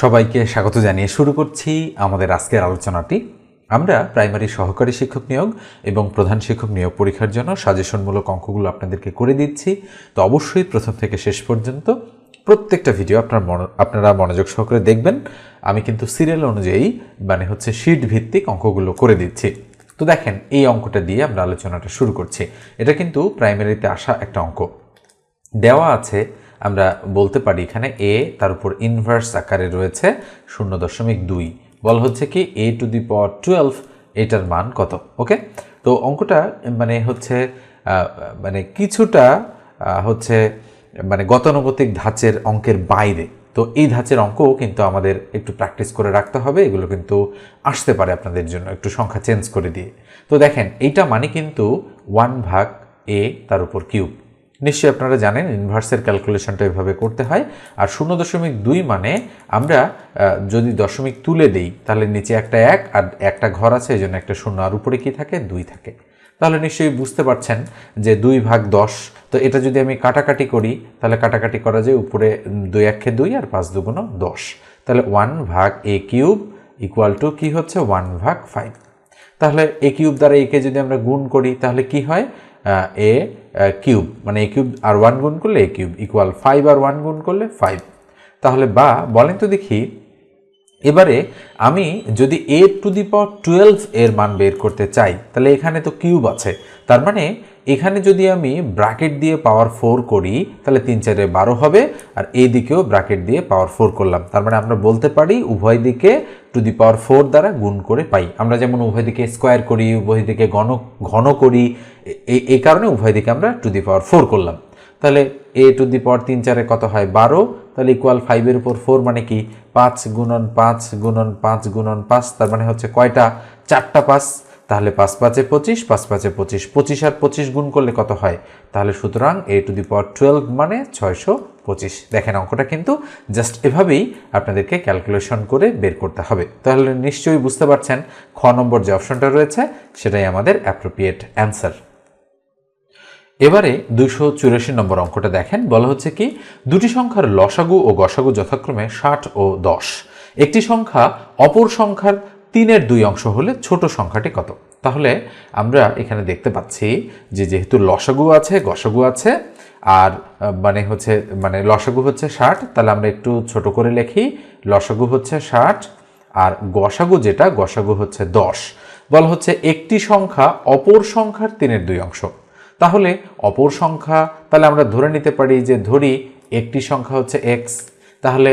সবাইকে স্বাগত জানিয়ে শুরু করছি আমাদের আজকের আলোচনাটি। আমরা প্রাইমারি সহকারী শিক্ষক নিয়োগ এবং প্রধান শিক্ষক নিয়োগ পরীক্ষার জন্য সাজেশনমূলক অঙ্কগুলো আপনাদেরকে করে দিচ্ছি। তো অবশ্যই প্রথম থেকে শেষ পর্যন্ত প্রত্যেকটা ভিডিও আপনার মনো- আপনারা মনোযোগ সহকারে দেখবেন। আমি কিন্তু সিরিয়াল অনুযায়ী মানে হচ্ছে শিট ভিত্তিক অঙ্কগুলো করে দিচ্ছি। তো দেখেন, এই অঙ্কটা দিয়ে আমরা আলোচনাটা শুরু করছি। এটা কিন্তু প্রাইমারিতে আসা একটা অঙ্ক। দেওয়া আছে আমরা বলতে পারি এখানে এ তার উপর ইনভার্স আকারে রয়েছে শূন্য দশমিক দুই। বলা হচ্ছে কি এ টু দি পাওয়ার টুয়েলভ এটার মান কত? ওকে তো অঙ্কটা মানে হচ্ছে মানে কিছুটা হচ্ছে মানে গতানুগতিক ধাঁচের অঙ্কের বাইরে। তো এই ধাঁচের অঙ্কও কিন্তু আমাদের একটু প্র্যাকটিস করে রাখতে হবে। এগুলো কিন্তু আসতে পারে আপনাদের জন্য একটু সংখ্যা চেঞ্জ করে দিয়ে। তো দেখেন, এইটা মানে কিন্তু ওয়ান ভাগ এ তার উপর কিউব নিশ্চয়ই আপনারা জানেন ইনভার্সের ক্যালকুলেশনটা এভাবে করতে হয়। আর শূন্য দশমিক দুই মানে আমরা যদি দশমিক তুলে দিই, তাহলে নিচে একটা এক আর একটা ঘর আছে, এই জন্য একটা শূন্য। আর উপরে কি থাকে? দুই থাকে। তাহলে নিশ্চয়ই বুঝতে পারছেন যে দুই ভাগ দশ, তো এটা যদি আমি কাটাকাটি করি, তাহলে কাটাকাটি করা যায় উপরে দুই একে দুই আর পাঁচ দুগুণ দশ। তাহলে ওয়ান ভাগ এ কিউব ইকুয়াল টু কী হচ্ছে? ওয়ান ভাগ ফাইভ তাহলে এ কিউব দ্বারা একে যদি আমরা গুণ করি, তাহলে কি হয়? A cube. মানে এ কিউব আর ওয়ান গুণ করলে এ কিউব ইকুয়াল ফাইভ আর ওয়ান গুণ করলে ফাইভ তাহলে বা বলেন তো দেখি, এবারে আমি যদি এ টু দি পাওয়ার টুয়েলভ এর মান বের করতে চাই, তাহলে এখানে তো কিউব আছে। তার মানে এখানে যদি আমি ব্র্যাকেট দিয়ে পাওয়ার ফোর করি, তাহলে তিন চারে বারো হবে, আর এই দিকেও ব্র্যাকেট দিয়ে পাওয়ার ফোর করলাম। তার মানে আমরা বলতে পারি উভয় দিকে টু দি পাওয়ার ফোর দ্বারা গুণ করে পাই। আমরা যেমন উভয় দিকে স্কোয়ার করি উভয় দিকে ঘন ঘন করি এই কারণে উভয় দিকে আমরা টু দি পাওয়ার ফোর করলাম। তাহলে এ টু দি পাওয়ার তিন চারে কত হয়? বারো। তাহলে ইকুয়াল ফাইভের উপর ফোর মানে কি? পাঁচ গুণন পাঁচ গুণন পাঁচ গুণন পাঁচ, তার মানে হচ্ছে কয়টা? চারটা পাঁচ। তাহলে পাঁচ পাঁচে পঁচিশ, পাঁচ পাঁচে পঁচিশ পঁচিশ আর পঁচিশ গুণ করলে কত হয়? তাহলে সুতরাং এ টু দি পাওয়ার টুয়েলভ মানে ছয়শো পঁচিশ। দেখেন অঙ্কটা কিন্তু জাস্ট এভাবেই আপনাদেরকে ক্যালকুলেশন করে বের করতে হবে। তাহলে নিশ্চয়ই বুঝতে পারছেন খ নম্বর যে অপশনটা রয়েছে, সেটাই আমাদের অ্যাপ্রোপ্রিয়েট অ্যান্সার এবারে দুশো চুরাশি নম্বর অঙ্কটা দেখেন। বলা হচ্ছে কি, দুটি সংখ্যার লসাগু ও গসাগু যথাক্রমে ষাট ও দশ। একটি সংখ্যা অপর সংখ্যার তিনের দুই অংশ হলে ছোট সংখ্যাটি কত? তাহলে আমরা এখানে দেখতে পাচ্ছি যে যেহেতু লসাগু আছে, গসাগু আছে, আর মানে হচ্ছে মানে লসাগু হচ্ছে ষাট, তাহলে আমরা একটু ছোট করে লিখি, লসাগু হচ্ছে ষাট, আর গসাগু যেটা, গসাগু হচ্ছে দশ। বলা হচ্ছে একটি সংখ্যা অপর সংখ্যার তিনের দুই অংশ। তাহলে অপর সংখ্যা, তাহলে আমরা ধরে নিতে পারি যে ধরি একটি সংখ্যা হচ্ছে এক্স তাহলে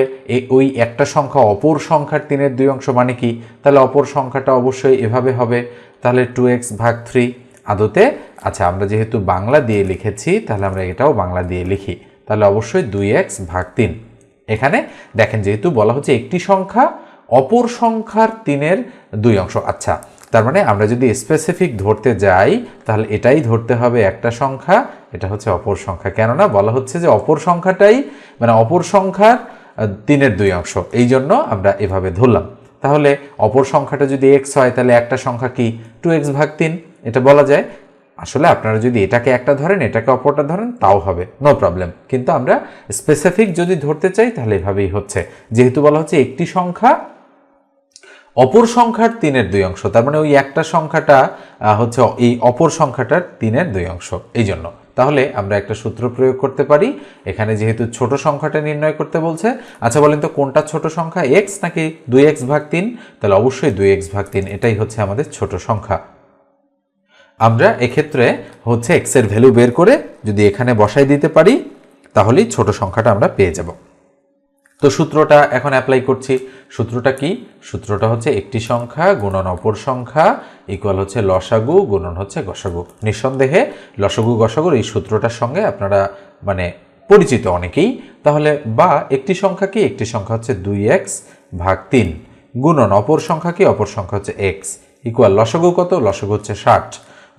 ওই একটা সংখ্যা অপর সংখ্যার তিনের দুই অংশ মানে কি? তাহলে অপর সংখ্যাটা অবশ্যই এভাবে হবে। তাহলে টু এক্স ভাগ থ্রি আদতে আচ্ছা আমরা যেহেতু বাংলা দিয়ে লিখেছি, তাহলে আমরা এটাও বাংলা দিয়ে লিখি। তাহলে অবশ্যই দুই এক্স ভাগ তিন। এখানে দেখেন যেহেতু বলা হচ্ছে একটি সংখ্যা, অপর সংখ্যার তিনের দুই অংশ। আচ্ছা তার মানে আমরা যদি স্পেসিফিক ধরতে যাই, তাহলে এটাই ধরতে হবে একটা সংখ্যা, এটা হচ্ছে অপর সংখ্যা। কেননা বলা হচ্ছে যে অপর সংখ্যাটাই মানে অপর সংখ্যার তিনের দুই অংশ। এই জন্য আমরা এভাবে ধরলাম। তাহলে অপর সংখ্যাটা যদি এক্স হয়, তাহলে একটা সংখ্যা কি? টু এক্স ভাগ তিন। এটা বলা যায়। আসলে আপনারা যদি এটাকে একটা ধরেন, এটাকে অপরটা ধরেন, তাও হবে। নো প্রবলেম কিন্তু আমরা স্পেসিফিক যদি ধরতে চাই, তাহলে এভাবেই হচ্ছে। যেহেতু বলা হচ্ছে একটি সংখ্যা অপর সংখ্যার তিনের দুই অংশ। তার মানে ওই একটা সংখ্যাটা হচ্ছে এই অপর সংখ্যাটার তিনের দুই অংশ। এই জন্য। তাহলে আমরা একটা সূত্র প্রয়োগ করতে পারি। এখানে যেহেতু ছোট সংখ্যাটা নির্ণয় করতে বলছে আচ্ছা বলেন তো কোনটা ছোট সংখ্যা? এক্স নাকি দুই এক্স ভাগ তিন? তাহলে অবশ্যই দুই এক্স ভাগ তিন, এটাই হচ্ছে আমাদের ছোট সংখ্যা। আমরা এক্ষেত্রে হচ্ছে এক্সের ভ্যালু বের করে যদি এখানে বসাই দিতে পারি, তাহলেই ছোট সংখ্যাটা আমরা পেয়ে যাব। তো সূত্রটা এখন অ্যাপ্লাই করছি। সূত্রটা কি? সূত্রটা হচ্ছে একটি সংখ্যা গুণন অপর সংখ্যা ইকুয়াল হচ্ছে লসাগু, গুণন হচ্ছে গসাগু। নিঃসন্দেহে লসাগু, গসাগুর এই সূত্রটার সঙ্গে আপনারা মানে পরিচিত অনেকেই। তাহলে বা একটি সংখ্যা কি? একটি সংখ্যা হচ্ছে দুই এক্স ভাগ তিন। গুণন অপর সংখ্যা কি? অপর সংখ্যা হচ্ছে এক্স ইকুয়াল লসাগু কত? লসাগু হচ্ছে ষাট।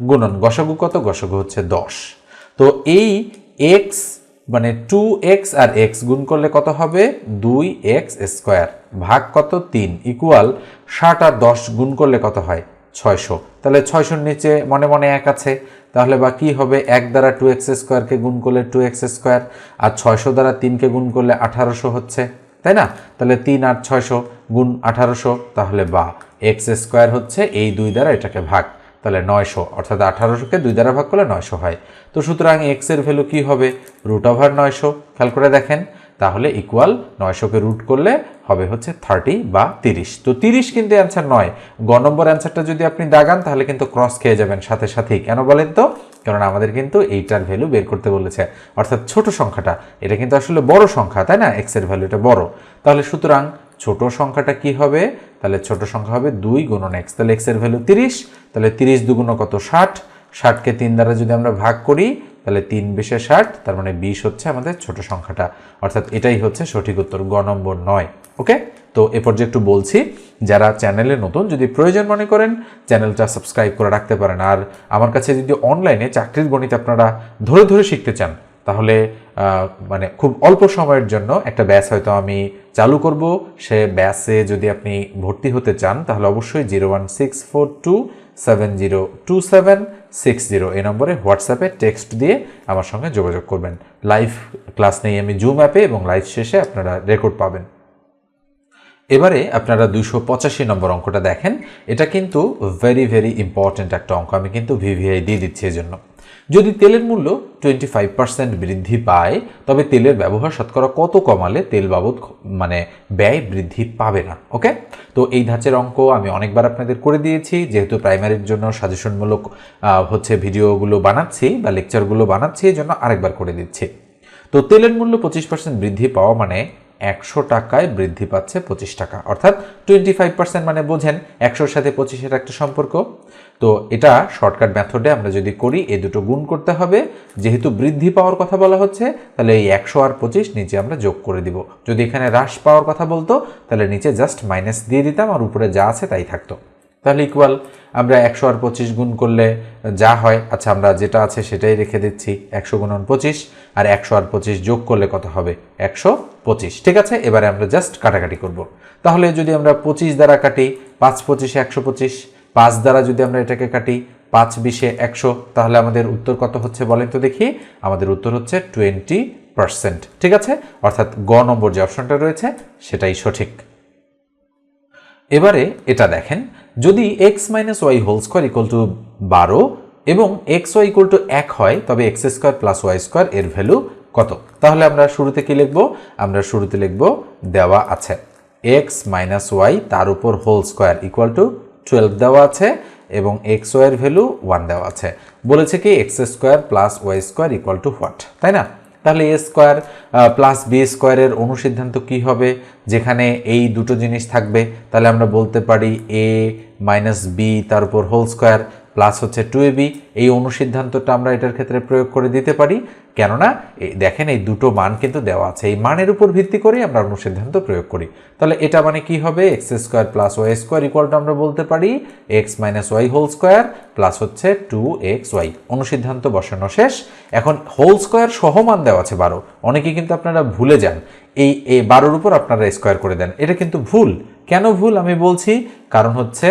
গুণন গসাগু কত? গসাগু হচ্ছে দশ। তো এই এক্স মানে টু এক্স আর এক্স গুণ করলে কত হবে? দুই এক্স স্কোয়ার ভাগ কত? তিন ইকুয়াল ষাট আর দশ গুণ করলে কত হয়? ছয়শো। তাহলে ছয়শোর নিচে মনে মনে এক আছে। তাহলে বা কি হবে? এক দ্বারা টু এক্স স্কোয়ারকে গুণ করলে টু এক্স স্কোয়ার আর ছয়শো দ্বারা তিনকে গুণ করলে আঠারোশো হচ্ছে। তাই না? তাহলে তিন আর ছয়শো গুণ আঠারোশো, তাহলে বা এক্স স্কোয়ার হচ্ছে এই দুই দ্বারা এটাকে ভাগ। তাহলে নয়শো, অর্থাৎ আঠারোশোকে দুই দ্বারা ভাগ করলে নয়শো হয়। তো সুতরাং এক্সের ভ্যালু কী হবে? রুট ওভার নয়শো। খেয়াল করে দেখেন, তাহলে ইকুয়াল নয়শোকে রুট করলে হবে হচ্ছে থার্টি বা তিরিশ। তো তিরিশ কিন্তু অ্যান্সার নয়। গ নম্বর অ্যান্সারটা যদি আপনি দাগান, তাহলে কিন্তু ক্রস খেয়ে যাবেন সাথে সাথেই। কেন বলেন তো? কারণ আমাদের কিন্তু এইটার ভ্যালু বের করতে বলেছে। অর্থাৎ ছোট সংখ্যাটা, এটা কিন্তু আসলে বড় সংখ্যা, তাই না? এক্সের ভ্যালুটা বড়। তাহলে সুতরাং ছোট সংখ্যাটা কি হবে? তাহলে ছোট সংখ্যা হবে দুই গুণন এক্স তাহলে এক্সের ভ্যালু তিরিশ, তাহলে তিরিশ দুগুণ কত ষাট? ষাটকে তিন দ্বারা যদি আমরা ভাগ করি, তাহলে তিন বিশে ষাট, তার মানে বিশ হচ্ছে আমাদের ছোট সংখ্যাটা। অর্থাৎ এটাই হচ্ছে সঠিক উত্তর গ নম্বর নয়, ওকে? তো এ পর্যায়ে একটু বলছি, যারা চ্যানেলে নতুন যদি প্রয়োজন মনে করেন, চ্যানেলটা সাবস্ক্রাইব করে রাখতে পারেন। আর আমার কাছে যদি অনলাইনে চাকরির গণিত আপনারা ধরে ধরে শিখতে চান তাহলে মানে খুব অল্প সময়ের জন্য একটা ব্যাচ হয়তো আমি চালু করব। সে ব্যাচে যদি আপনি ভর্তি হতে চান, তাহলে অবশ্যই zero one six four two seven zero two seven six zero এই নম্বরে হোয়াটসঅ্যাপে টেক্সট দিয়ে আমার সঙ্গে যোগাযোগ করবেন। লাইভ ক্লাস নেই আমি জুম অ্যাপে এবং লাইভ শেষে আপনারা রেকর্ড পাবেন। এবারে আপনারা দুশো পঁচাশি নম্বর অঙ্কটা দেখেন। এটা কিন্তু ভেরি ভেরি ইম্পর্ট্যান্ট একটা অঙ্ক। আমি কিন্তু ভিভিআই দিয়ে দিচ্ছি এজন্য। যদি তেলের মূল্য টোয়েন্টি ফাইভ পার্সেন্ট বৃদ্ধি পায়, তবে তেলের ব্যবহার শতকরা কত কমালে তেল বাবদ মানে ব্যয় বৃদ্ধি পাবে না ওকে তো এই ধাঁচের অঙ্ক আমি অনেকবার আপনাদের করে দিয়েছি, যেহেতু প্রাইমারির জন্য সাজেশনমূলক হচ্ছে ভিডিওগুলো বানাচ্ছি বা লেকচারগুলো বানাচ্ছি, এই জন্য আরেকবার করে দিচ্ছি। তো তেলের মূল্য পঁচিশ পার্সেন্ট বৃদ্ধি পাওয়া মানে একশো টাকায় বৃদ্ধি পাচ্ছে পঁচিশ টাকা। অর্থাৎ টোয়েন্টি ফাইভ পার্সেন্ট মানে বোঝেন একশোর সাথে পঁচিশের একটা সম্পর্ক। তো এটা শর্টকাট মেথডে আমরা যদি করি, এ দুটো গুণ করতে হবে। যেহেতু বৃদ্ধি পাওয়ার কথা বলা হচ্ছে, তাহলে এই একশো আর পঁচিশ নিচে আমরা যোগ করে দিব। যদি এখানে হ্রাস পাওয়ার কথা বলতো, তাহলে নিচে জাস্ট মাইনাস দিয়ে দিতাম আর উপরে যা আছে তাই থাকতো। তাহলে ইকুয়াল আমরা একশো আর পঁচিশ গুণ করলে যা হয় আচ্ছা আমরা যেটা আছে সেটাই রেখে দিচ্ছি, একশো গুণন পঁচিশ, আর একশো আর পঁচিশ যোগ করলে কত হবে? একশো পঁচিশ। ঠিক আছে? এবারে আমরা জাস্ট কাটাকাটি করব। তাহলে যদি আমরা পঁচিশ দ্বারা কাটি, পাঁচ পঁচিশে একশো পঁচিশ, পাঁচ দ্বারা যদি আমরা এটাকে কাটি, পাঁচ বিশে একশো, তাহলে আমাদের উত্তর কত হচ্ছে বলেন তো দেখি? আমাদের উত্তর হচ্ছে টোয়েন্টি পার্সেন্ট। ঠিক আছে? অর্থাৎ গ নম্বর যে অপশনটা রয়েছে, সেটাই সঠিক। এবারে এটা দেখেন, যদি x minus y whole square equal to বারো এবং এক্স ওয়াই ইকুয়াল টু এক হয়, তবে x square plus y square এর ভ্যালু কত? তাহলে আমরা শুরুতে কি লিখব? আমরা শুরুতে লিখব, দেওয়া আছে। এক্স মাইনাস ওয়াই তার উপর whole square equal to twelve দেওয়া আছে এবং এক্স ওয়াইয়ের ভ্যালু ওয়ান দেওয়া আছে। বলেছে কি x square plus y square equal to what তাই না? তাহলে এ স্কোয়ার প্লাস বি স্কোয়ারের অনুসিদ্ধান্ত কি হবে? যেখানে এই দুটো জিনিস থাকবে, তাহলে আমরা বলতে পারি এ মাইনাস বি তার উপর হোল স্কোয়ার প্লাস হচ্ছে টু এ বি এই অনুসিদ্ধান্তটা আমরা এটার ক্ষেত্রে প্রয়োগ করে দিতে পারি। কেননা দেখেন এই দুটো মান কিন্তু দেওয়া আছে। এই মানের উপর ভিত্তি করে আমরা অনুসিদ্ধান্ত প্রয়োগ করি। তাহলে এটা মানে কি হবে? X square plus y square ইকুয়ালটা আমরা বলতে পারি x minus y whole square plus হচ্ছে টু এক্স ওয়াই অনুসিদ্ধান্ত বসানো শেষ। এখন হোল স্কোয়ার সহ মান দেওয়া আছে বারো। অনেকে কিন্তু আপনারা ভুলে যান। এই বারোর উপর আপনারা স্কোয়ার করে দেন। এটা কিন্তু ভুল। কেন ভুল আমি বলছি? কারণ হচ্ছে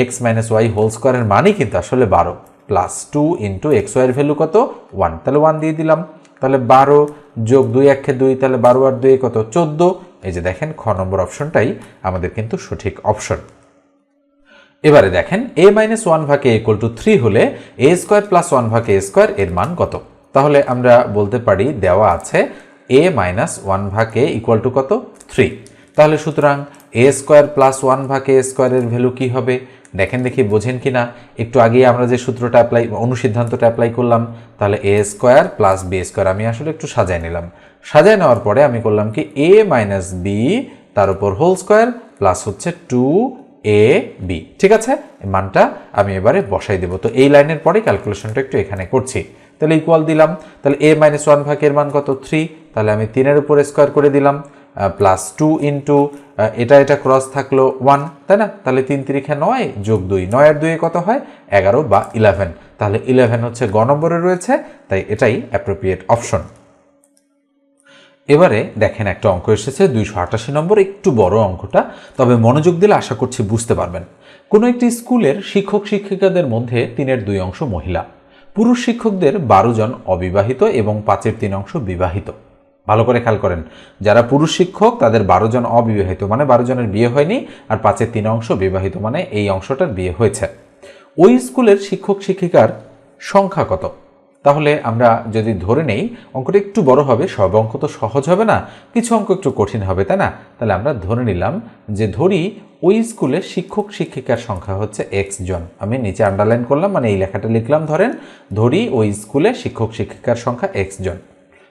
এক্স মাইনাস ওয়াই হোল স্কোয়ারের মানই কিন্তু আসলে বারো। প্লাস টু ইন্টু এক্স ওয়াইয়ের ভ্যালু কত? ওয়ান তাহলে ওয়ান দিয়ে দিলাম। তাহলে বারো যোগ দুই একে দুই, তাহলে বারো আর দুই কত? চোদ্দ। এই যে দেখেন, খ নম্বর অপশনটাই আমাদের কিন্তু সঠিক অপশন এবারে দেখেন এ মাইনাস ওয়ান ভাগে ইকুয়াল টু থ্রি হলে এ স্কোয়ার প্লাস ওয়ান ভাগে এ স্কোয়ার এর মান কত? তাহলে আমরা বলতে পারি দেওয়া আছে এ মাইনাস ওয়ান ভাগে ইকুয়াল টু কত? থ্রি তাহলে সুতরাং এ স্কোয়ার প্লাস ওয়ান ভাগে এ স্কোয়ারের ভ্যালু কী হবে? দেখেন দেখি, বোঝেন কি না একটু আগে আমরা যে সূত্রটা অ্যাপ্লাই অনুসিদ্ধান্তটা অ্যাপ্লাই করলাম, তাহলে a square plus b square আমি আসলে একটু সাজায় নিলাম। সাজায় নেওয়ার পরে আমি করলাম কি এ মাইনাস বি তার উপর হোল স্কোয়ার প্লাস হচ্ছে টু এ বি ঠিক আছে? মানটা আমি এবারে বসাই দেবো। তো এই লাইনের পরে ক্যালকুলেশনটা একটু এখানে করছি। তাহলে ইকুয়াল দিলাম। তাহলে এ মাইনাস ওয়ান ভাগের মান কত? থ্রি তাহলে আমি তিনের উপরে স্কোয়ার করে দিলাম। প্লাস টু ইন্টু এটা এটা ক্রস থাকল ওয়ান তাই না? তাহলে তিন তিরিখে নয় যোগ দুই, নয় আর দুইয়ে কত হয়? এগারো বা ইলেভেন তাহলে ইলেভেন হচ্ছে গ নম্বরে রয়েছে, তাই এটাই অ্যাপ্রোপ্রিয়েট অপশন এবারে দেখেন একটা অঙ্ক এসেছে, দুইশো আটাশি নম্বর, একটু বড় অঙ্কটা, তবে মনোযোগ দিলে আশা করছি বুঝতে পারবেন। কোনো একটি স্কুলের শিক্ষক শিক্ষিকাদের মধ্যে তিনের দুই অংশ মহিলা, পুরুষ শিক্ষকদের বারো জন অবিবাহিত এবং পাঁচের তিন অংশ বিবাহিত। ভালো করে খেয়াল করেন। যারা পুরুষ শিক্ষক, তাদের বারো জন অবিবাহিত মানে বারো জনের বিয়ে হয়নি আর পাঁচের তিন অংশ বিবাহিত মানে এই অংশটার বিয়ে হয়েছে। ওই স্কুলের শিক্ষক শিক্ষিকার সংখ্যা কত? তাহলে আমরা যদি ধরে নেই, অঙ্কটা একটু বড় হবে, সব অঙ্ক তো সহজ হবে না, কিছু অঙ্ক একটু কঠিন হবে, তাই না? তাহলে আমরা ধরে নিলাম যে ধরি ওই স্কুলে শিক্ষক শিক্ষিকার সংখ্যা হচ্ছে এক্স জন। আমি নিচে আন্ডারলাইন করলাম মানে এই লেখাটা লিখলাম, ধরেন ধরি ওই স্কুলে শিক্ষক শিক্ষিকার সংখ্যা এক্স জন।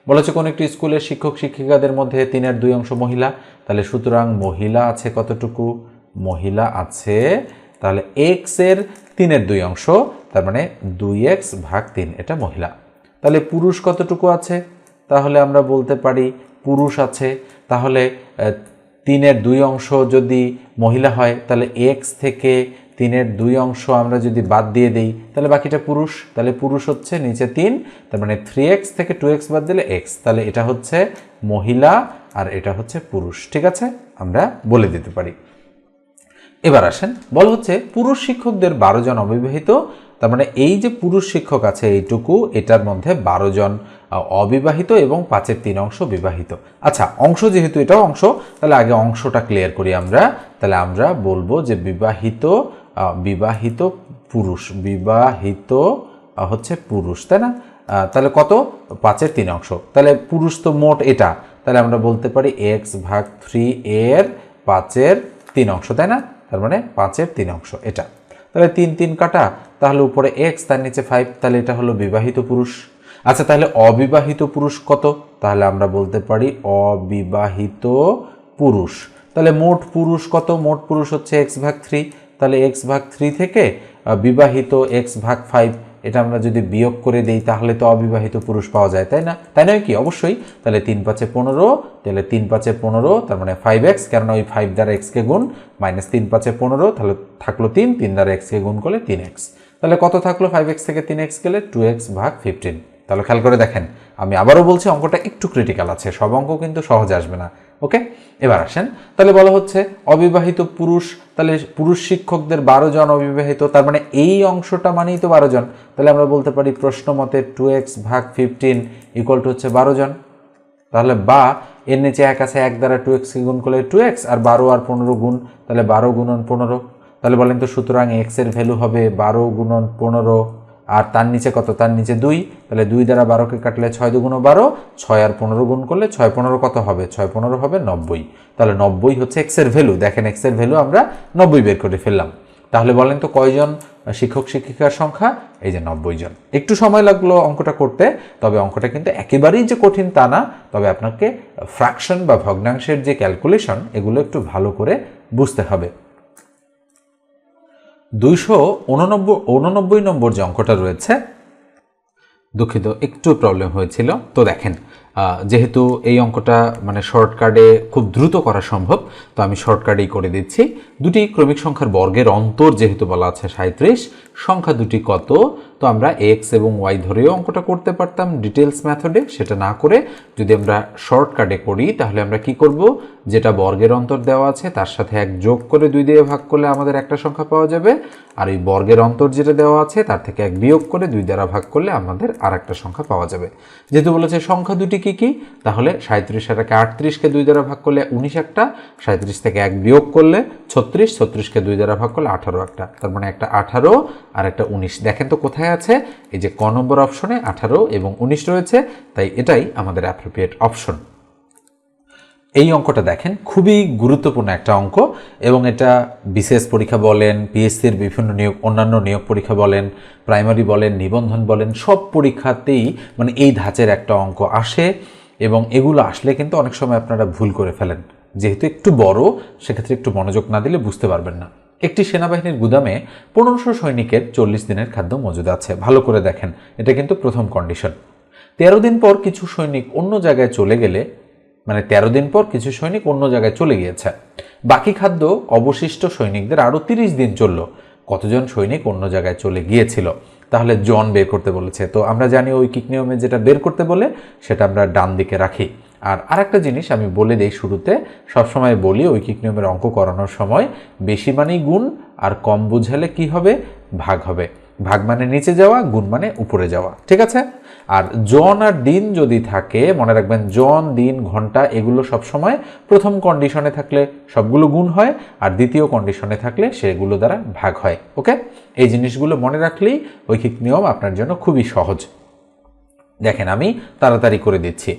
বলেছে, কোন একটি স্কুলের শিক্ষক শিক্ষিকাদের মধ্যে তিনের দুই অংশ মহিলা। তাহলে সুতরাং মহিলা আছে কতটুকু? মহিলা আছে, তাহলে এক্সের তিনের দুই অংশ, তার মানে দুই এক্স ভাগ তিন, এটা মহিলা। তাহলে পুরুষ কতটুকু আছে? তাহলে আমরা বলতে পারি পুরুষ আছে। তাহলে তিনের দুই অংশ যদি মহিলা হয়, তাহলে এক্স থেকে তিনের দুই অংশ আমরা যদি বাদ দিয়ে দেই, তাহলে বাকিটা পুরুষ। তাহলে পুরুষ হচ্ছে নিচে তিন, তার মানে থ্রি এক্স থেকে টু এক্স বাদ দিলে এক্স তাহলে এটা হচ্ছে মহিলা আর এটা হচ্ছে পুরুষ, ঠিক আছে? আমরা বলে দিতে পারি। এবার আসেন, বলা হচ্ছে পুরুষ শিক্ষকদের বারো জন অবিবাহিত, তার মানে এই যে পুরুষ শিক্ষক আছে এইটুকু, এটার মধ্যে বারো জন অবিবাহিত এবং পাঁচের তিন অংশ বিবাহিত। আচ্ছা অংশ যেহেতু এটাও অংশ, তাহলে আগে অংশটা ক্লিয়ার করি আমরা। তাহলে আমরা বলব যে বিবাহিত বিবাহিত পুরুষ, বিবাহিত হচ্ছে পুরুষ, তাই না? তাহলে কত? পাঁচের তিন অংশ। তাহলে পুরুষ তো মোট এটা। তাহলে আমরা বলতে পারি এক্স ভাগ থ্রি এর পাঁচের তিন অংশ, তাই না? তার মানে পাঁচের তিন অংশ এটা। তাহলে তিন তিন কাটা, তাহলে উপরে এক্স তার নিচে ফাইভ তাহলে এটা হলো বিবাহিত পুরুষ। আচ্ছা তাহলে অবিবাহিত পুরুষ কত? তাহলে আমরা বলতে পারি অবিবাহিত পুরুষ। তাহলে মোট পুরুষ কত? মোট পুরুষ হচ্ছে এক্স ভাগ থ্রি তাহলে এক্স ভাগ থ্রি থেকে বিবাহিত এক্স ভাগ ফাইভ এটা আমরা যদি বিয়োগ করে দেই, তাহলে তো অবিবাহিত পুরুষ পাওয়া যায়, তাই না? তাই নয় কি? অবশ্যই। তাহলে তিন পাঁচে পনেরো, তাহলে তিন পাঁচে পনেরো, তার মানে ফাইভ এক্স কেননা ওই ফাইভ দ্বারা এক্সকে গুণ মাইনাস তিন পাঁচে পনেরো, তাহলে থাকল তিন তিন দ্বারা এক্সকে গুণ করলে তিন এক্স তাহলে কত থাকল ফাইভ এক্স থেকে তিন এক্স গেলে? টু এক্স ভাগ ফিফটিন তাহলে খেয়াল করে দেখেন, আমি আবারও বলছি অঙ্কটা একটু ক্রিটিক্যাল আছে, সব অঙ্ক কিন্তু সহজে আসবে না। ওকে? এবার আসেন। তাহলে বলা হচ্ছে অবিবাহিত পুরুষ, তাহলে পুরুষ শিক্ষকদের বারো জন অবিবাহিত, তার মানে এই অংশটা মানেই তো বারো জন। তাহলে আমরা বলতে পারি প্রশ্ন মতে টু এক্স ভাগ ফিফটিন ইকুয়াল টু হচ্ছে বারো জন। তাহলে বা এর নিচে এক আছে, এক দ্বারা টু এক্সকে গুণ করলে টু এক্স আর বারো আর পনেরো গুণ, তাহলে বারো গুণন পনেরো। তাহলে বলেন তো সুতরাং এক্সের ভ্যালু হবে বারো গুণন পনেরো। আর তার নিচে কত? তার নিচে দুই। তাহলে দুই দ্বারা বারোকে কাটলে ছয় দুগুণ বারো। ছয় আর পনেরো গুণ করলে ছয় পনেরো কত হবে? ছয় পনেরো হবে নব্বই। তাহলে নব্বই হচ্ছে এক্সের ভ্যালু দেখেন এক্সের ভ্যালু আমরা নব্বই বের করে ফেললাম। তাহলে বলেন তো কয়জন শিক্ষক, শিক্ষিকার সংখ্যা? এই যে নব্বই জন। একটু সময় লাগল অঙ্কটা করতে, তবে অঙ্কটা কিন্তু একেবারেই যে কঠিন তা না। তবে আপনাকে ফ্র্যাকশন বা ভগ্নাংশের যে ক্যালকুলেশন এগুলো একটু ভালো করে বুঝতে হবে। দুইশো উননব্বই উননব্বই নম্বর যে অঙ্কটা রয়েছে দুঃখিত একটু প্রবলেম হয়েছিল। তো দেখেন যেহেতু এই অঙ্কটা মানে শর্টকাটে খুব দ্রুত করা সম্ভব, তো আমি শর্টকাটেই করে দিচ্ছি। দুটি ক্রমিক সংখ্যার বর্গের অন্তর যেহেতু বলা আছে সাঁত্রিশ সংখ্যা দুটি কত? তো আমরা এক্স এবং ওয়াই ধরেও অঙ্কটা করতে পারতাম ডিটেলস মেথডে সেটা না করে যদি আমরা শর্টকাটে করি, তাহলে আমরা কি করব? যেটা বর্গের অন্তর দেওয়া আছে, তার সাথে এক যোগ করে দুই দিয়ে ভাগ করলে আমাদের একটা সংখ্যা পাওয়া যাবে। আর এই বর্গের অন্তর যেটা দেওয়া আছে, তার থেকে এক বিয়োগ করে দুই দ্বারা ভাগ করলে আমাদের আর একটা সংখ্যা পাওয়া যাবে। যেহেতু বলেছে সংখ্যা দুটি কি কি? তাহলে সাঁত্রিশ এটাকে আটত্রিশকে দুই দ্বারা ভাগ করলে উনিশ একটা সাঁত্রিশ থেকে এক বিয়োগ করলে ছত্রিশ, ছত্রিশকে দুই দ্বারা ভাগ করলে আঠারো একটা। তার মানে একটা আঠারো আর একটা উনিশ। দেখেন তো কোথায় আছে? এই যে ক নম্বর অপশনে আঠারো এবং উনিশ রয়েছে, তাই এটাই আমাদের অ্যাপ্রোপ্রিয়েট অপশন এই অঙ্কটা দেখেন, খুবই গুরুত্বপূর্ণ একটা অঙ্ক, এবং এটা বিশেষ পরীক্ষা বলেন পিএসসির বিভিন্ন নিয়োগ, অন্যান্য নিয়োগ পরীক্ষা বলেন, প্রাইমারি বলেন, নিবন্ধন বলেন, সব পরীক্ষাতেই মানে এই ধাঁচের একটা অঙ্ক আসে, এবং এগুলো আসলে কিন্তু অনেক সময় আপনারা ভুল করে ফেলেন। যেহেতু একটু বড়, সেক্ষেত্রে একটু মনোযোগ না দিলে বুঝতে পারবেন না। একটি সেনাবাহিনীর গুদামে পনেরোশো সৈনিকের চল্লিশ দিনের খাদ্য মজুদ আছে। ভালো করে দেখেন, এটা কিন্তু প্রথম কন্ডিশন তেরো দিন পর কিছু সৈনিক অন্য জায়গায় চলে গেলে মানে তেরো দিন পর কিছু সৈনিক অন্য জায়গায় চলে গিয়েছে। বাকি খাদ্য অবশিষ্ট সৈনিকদের আরও তিরিশ দিন চলল। কতজন সৈনিক অন্য জায়গায় চলে গিয়েছিল? তাহলে জন বের করতে বলেছে। তো আমরা জানি ঐকিক নিয়মে যেটা বের করতে বলে, সেটা আমরা ডান দিকে রাখি। আর আরেকটা জিনিস আমি বলে দিই শুরুতে, সবসময় বলি ঐকিক নিয়মের অঙ্ক করানোর সময় বেশি মানেই গুণ, আর কম বুঝালে কি হবে? ভাগ হবে। ভাগ মানে নিচে যাওয়া, গুণ মানে উপরে যাওয়া। ঠিক আছে? আর জন আর দিন যদি থাকে, মনে রাখবেন জন, দিন, ঘণ্টা এগুলো সব সময় প্রথম কন্ডিশনে থাকলে সবগুলো গুণ হয় আর দ্বিতীয় কন্ডিশনে থাকলে সেগুলো দ্বারা ভাগ হয় ওকে এই জিনিসগুলো মনে রাখলেই ঐকিক নিয়ম আপনার জন্য খুবই সহজ। দেখেন আমি তাড়াতাড়ি করে দিচ্ছি।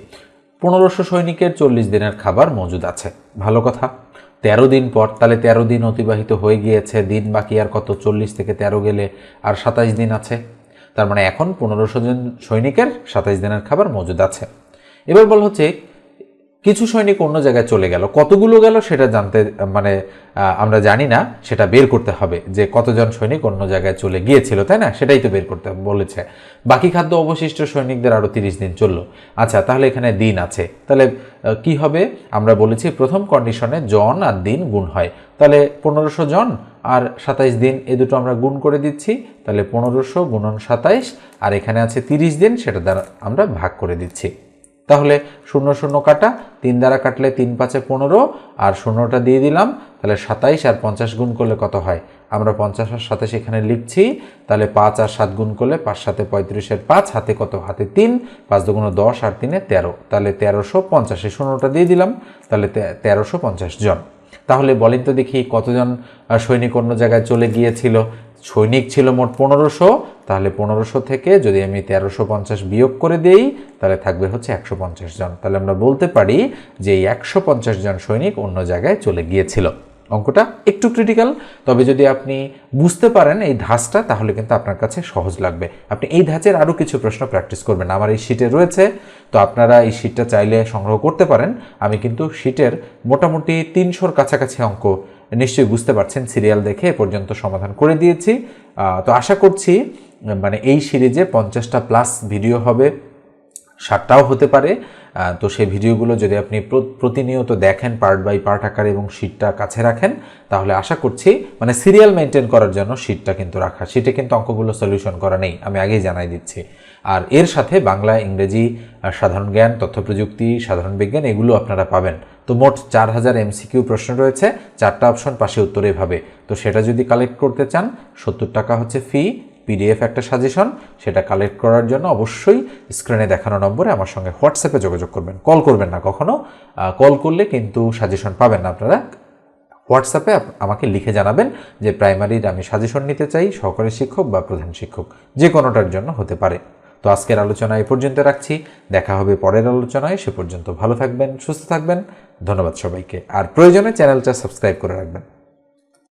পনেরোশো সৈনিকের চল্লিশ দিনের খাবার মজুদ আছে, ভালো কথা। তেরো দিন পর, তাহলে তেরো দিন অতিবাহিত হয়ে গিয়েছে, দিন বাকি আর কত, চল্লিশ থেকে তেরো গেলে আর সাতাইশ দিন আছে। তার মানে এখন পনেরোশো জন সৈনিকের সাতাইশ দিনের খাবার মজুদ আছে। এবার বল হচ্ছে কিছু সৈনিক অন্য জায়গায় চলে গেল। কতগুলো গেল সেটা জানতে মানে আমরা জানি না। সেটা বের করতে হবে যে কতজন সৈনিক অন্য জায়গায় চলে গিয়েছিল, তাই না? সেটাই তো বের করতে বলেছে। বাকি খাদ্য অবশিষ্ট সৈনিকদের আরও তিরিশ দিন চলল। আচ্ছা তাহলে এখানে দিন আছে। তাহলে কি হবে? আমরা বলেছি প্রথম কন্ডিশনে জন আর দিন গুণ হয়। তাহলে পনেরোশো জন আর সাতাইশ দিন, এ দুটো আমরা গুণ করে দিচ্ছি। তাহলে পনেরোশো গুণন সাতাইশ, আর এখানে আছে তিরিশ দিন, সেটা দ্বারা আমরা ভাগ করে দিচ্ছি। তাহলে শূন্য শূন্য কাটা, তিন দ্বারা কাটলে তিন পাঁচে পনেরো, আর শূন্যটা দিয়ে দিলাম, তাহলে সাতাইশ আর পঞ্চাশ গুণ করলে কত হয়? আমরা পঞ্চাশ আর সাতাশ এখানে লিখছি, তাহলে পাঁচ আর সাত গুণ করলে পাঁচ সাথে পঁয়ত্রিশের পাঁচ, হাতে কত? হাতে তিন, পাঁচ দুগুণ দশ আর তিনে তেরো। তাহলে তেরোশো পঞ্চাশে শূন্যটা দিয়ে দিলাম, তাহলে তেরোশো পঞ্চাশ জন। তাহলে বলেন তো দেখি কতজন সৈনিক অন্য জায়গায় চলে গিয়েছিল? সৈনিক ছিল মোট পনেরোশো, তাহলে পনেরোশো থেকে যদি আমি তেরোশো পঞ্চাশ বিয়োগ করে দেই, তাহলে থাকবে হচ্ছে একশো পঞ্চাশ জন। তাহলে আমরা বলতে পারি যে এই একশো পঞ্চাশ জন সৈনিক অন্য জায়গায় চলে গিয়েছিল। অঙ্কটা একটু ক্রিটিক্যাল তবে যদি আপনি বুঝতে পারেন এই ধাঁচটা, তাহলে কিন্তু আপনার কাছে সহজ লাগবে। আপনি এই ধাঁচের আরও কিছু প্রশ্ন প্র্যাকটিস করবেন। আমার এই শিটে রয়েছে, তো আপনারা এই শিটটা চাইলে সংগ্রহ করতে পারেন। আমি কিন্তু শিটের মোটামুটি তিনশোর কাছাকাছি অঙ্ক নিশ্চয়ই বুঝতে পারছেন, সিরিয়াল দেখে এ পর্যন্ত সমাধান করে দিয়েছি। তো আশা করছি মানে এই সিরিজে পঞ্চাশটা প্লাস ভিডিও হবে ষাটটাও হতে পারে। তো সেই ভিডিওগুলো যদি আপনি প্রতিনিয়ত দেখেন, পার্ট বাই পার্ট আকারে এবং শিটটা কাছে রাখেন, তাহলে আশা করছি মানে সিরিয়াল মেনটেন করার জন্য শিটটা কিন্তু রাখা। শিটে কিন্তু অঙ্কগুলো সলিউশন করা নেই, আমি আগেই জানাই দিচ্ছি। আর এর সাথে বাংলা, ইংরেজি, সাধারণ জ্ঞান তথ্য প্রযুক্তি সাধারণ বিজ্ঞান, এগুলো আপনারা পাবেন। তো মোট চার হাজার এমসিকিউ প্রশ্ন রয়েছে। চারটা অপশন পাশে উত্তর এভাবে। তো সেটা যদি কালেক্ট করতে চান, সত্তর টাকা হচ্ছে ফি পিডিএফ একটা সাজেশন সেটা কালেক্ট করার জন্য অবশ্যই স্ক্রিনে দেখানো নম্বরে আমার সঙ্গে হোয়াটসঅ্যাপে যোগাযোগ করবেন। কল করবেন না কখনো। কল করলে কিন্তু সাজেশন পাবেন না আপনারা। হোয়াটসঅ্যাপে আমাকে লিখে জানাবেন যে প্রাইমারির আমি সাজেশন নিতে চাই, সহকারী শিক্ষক বা প্রধান শিক্ষক। যে কোনোটার জন্য হতে পারে। তো আজকের আলোচনা এ পর্যন্ত রাখছি। দেখা হবে পরের আলোচনায়। সে পর্যন্ত ভালো থাকবেন, সুস্থ থাকবেন। ধন্যবাদ সবাইকে। আর প্রয়োজনে চ্যানেলটা সাবস্ক্রাইব করে রাখবেন।